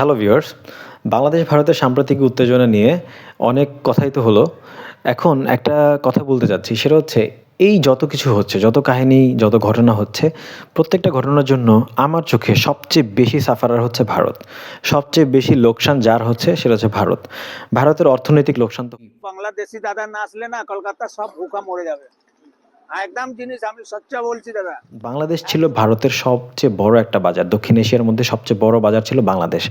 Hello viewers, Bangladesh ভারতের সাম্প্রতিক উত্তেজনা নিয়ে অনেক কথাই তো হলো। এখন একটা কথা বলতে চাচ্ছি সেটা হচ্ছে এই যত কিছু হচ্ছে, যত কাহিনী, যত ঘটনা হচ্ছে, প্রত্যেকটা ঘটনার জন্য আমার চোখে সবচেয়ে বেশি সাফারার হচ্ছে ভারত। সবচেয়ে বেশি লোকসান যার হচ্ছে, সেটা হচ্ছে ভারত। ভারতের অর্থনৈতিক লোকসান তো বাংলাদেশি দাদা না আসলে না কলকাতা সব ভুকা মরে যাবে। একদম জিনিস আমি বলছি দাদা। বাংলাদেশ ছিল ভারতের সবচেয়ে বড় একটা বাজার। দক্ষিণ এশিয়ার মধ্যে সবচেয়ে বড় বাজার ছিল বাংলাদেশ।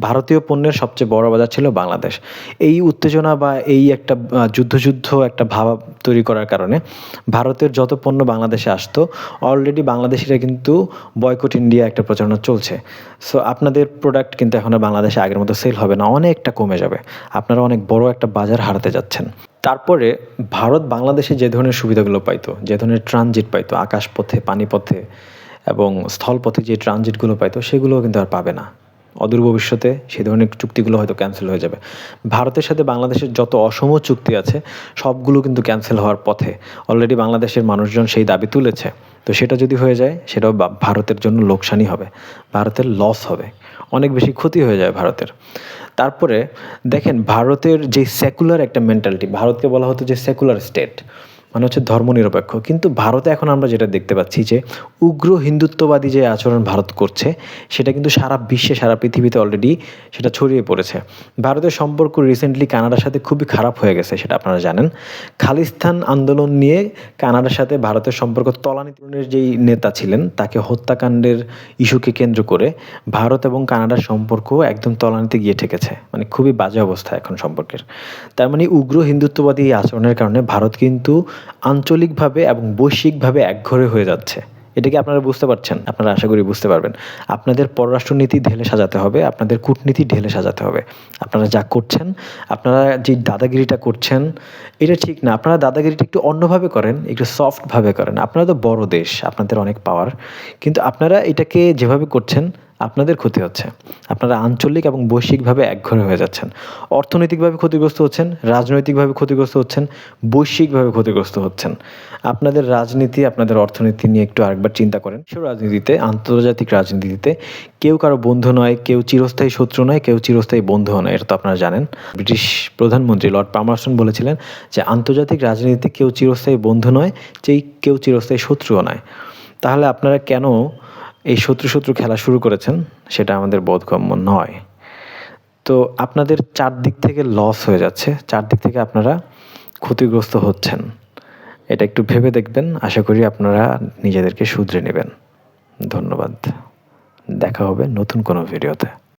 ভারতীয় পণ্যের সবচেয়ে বড় বাজার ছিল বাংলাদেশ। এই উত্তেজনা বা এই একটা আহ, যুদ্ধ যুদ্ধ একটা ভাব তৈরি করার কারণে ভারতের যত পণ্য বাংলাদেশে আসতো অলরেডি বাংলাদেশিরা কিন্তু বয়কট ইন্ডিয়া একটা প্রচারণা চলছে। সো আপনাদের প্রোডাক্ট কিন্তু এখন বাংলাদেশে আগের মতো সেল হবে না। অনেকটা কমে যাবে। আপনারা অনেক বড় একটা বাজার হারাতে যাচ্ছেন। তারপরে ভারত বাংলাদেশে যে ধরনের সুবিধাগুলো পাইতো, যে ধরনের ট্রানজিট পাইতো, আকাশপথে, পানিপথে এবং স্থলপথে যে ট্রানজিটগুলো পাইতো, সেগুলোও কিন্তু আর পাবে না। অদূর ভবিষ্যতে সেই ধরনের চুক্তিগুলো হয়তো ক্যান্সেল হয়ে যাবে। ভারতের সাথে বাংলাদেশের যত অসম চুক্তি আছে, সবগুলো কিন্তু ক্যান্সেল হওয়ার পথে। অলরেডি বাংলাদেশের মানুষজন সেই দাবি তুলেছে। তো সেটা যদি হয়ে যায়, সেটাও ভারতের জন্য লোকসানই হবে। ভারতের লস হবে। অনেক বেশি ক্ষতি হয়ে যায় ভারতের। তারপরে দেখেন ভারতের যে সেকুলার একটা মেন্টালিটি ভারতকে বলা হতো যে সেকুলার স্টেট মানে হচ্ছে ধর্মনিরপেক্ষ। কিন্তু ভারতে এখন আমরা যেটা দেখতে পাচ্ছি যে উগ্র হিন্দুত্ববাদী যে আচরণ ভারত করছে, সেটা কিন্তু সারা বিশ্বে, সারা পৃথিবীতে অলরেডি সেটা ছড়িয়ে পড়েছে। ভারতের সম্পর্ক রিসেন্টলি কানাডার সাথে খুবই খারাপ হয়ে গেছে, সেটা আপনারা জানেন। খালিস্তান আন্দোলন নিয়ে কানাডার সাথে ভারতের সম্পর্ক তলানিতরণের যেই নেতা ছিলেন, তাকে হত্যাকাণ্ডের ইস্যুকে কেন্দ্র করে ভারত এবং কানাডার সম্পর্ক একদম তলানিতে গিয়ে ঠেকেছে। মানে খুবই বাজে অবস্থা এখন সম্পর্কের। তার মানে উগ্র হিন্দুত্ববাদী আচরণের কারণে ভারত কিন্তু আঞ্চলিকভাবে এবং বৈশ্বিকভাবে একঘরে হয়ে যাচ্ছে। এটা কি আপনারা বুঝতে পারছেন? আপনারা আশা করি বুঝতে পারবেন। আপনাদের পররাষ্ট্রনীতি ঢেলে সাজাতে হবে, আপনাদের কূটনীতি ঢেলে সাজাতে হবে। আপনারা যা করছেন, আপনারা যে দাদাগিরিটা করছেন, এটা ঠিক না। আপনারা দাদাগিরিটা একটু অন্যভাবে করেন, একটু সফটভাবে করেন। আপনারা তো বড় দেশ, আপনাদের অনেক পাওয়ার কিন্তু আপনারা এটাকে যেভাবে করছেন আপনাদের ক্ষতি হচ্ছে। আপনারা আঞ্চলিক এবং বৈশ্বিকভাবে একঘরে হয়ে যাচ্ছেন। অর্থনৈতিকভাবে ক্ষতিগ্রস্ত হচ্ছেন, রাজনৈতিকভাবে ক্ষতিগ্রস্ত হচ্ছেন, বৈশ্বিকভাবে ক্ষতিগ্রস্ত হচ্ছেন। আপনাদের রাজনীতি, আপনাদের অর্থনীতি নিয়ে একটু আরেকবার চিন্তা করেন। সে রাজনীতিতে, আন্তর্জাতিক রাজনীতিতে কেউ কারও বন্ধু নয়, কেউ চিরস্থায়ী শত্রু নয়, কেউ চিরস্থায়ী বন্ধুও নয়, এটা তো আপনারা জানেন। ব্রিটিশ প্রধানমন্ত্রী লর্ড পামারসন বলেছিলেন যে, আন্তর্জাতিক রাজনীতিতে কেউ চিরস্থায়ী বন্ধু নয় যেই কেউ চিরস্থায়ী শত্রুও নয়। তাহলে আপনারা কেন এই শত্রু শত্রু খেলা শুরু করেছেন, সেটা আমাদের বোধগম্য নয়। তো আপনাদের চারদিক থেকে লস হয়ে যাচ্ছে, চারদিক থেকে আপনারা ক্ষতিগ্রস্ত হচ্ছেন। এটা একটু ভেবে দেখবেন, আশা করি আপনারা নিজেদেরকে শুধরে নেবেন। ধন্যবাদ। দেখা হবে নতুন কোনো ভিডিওতে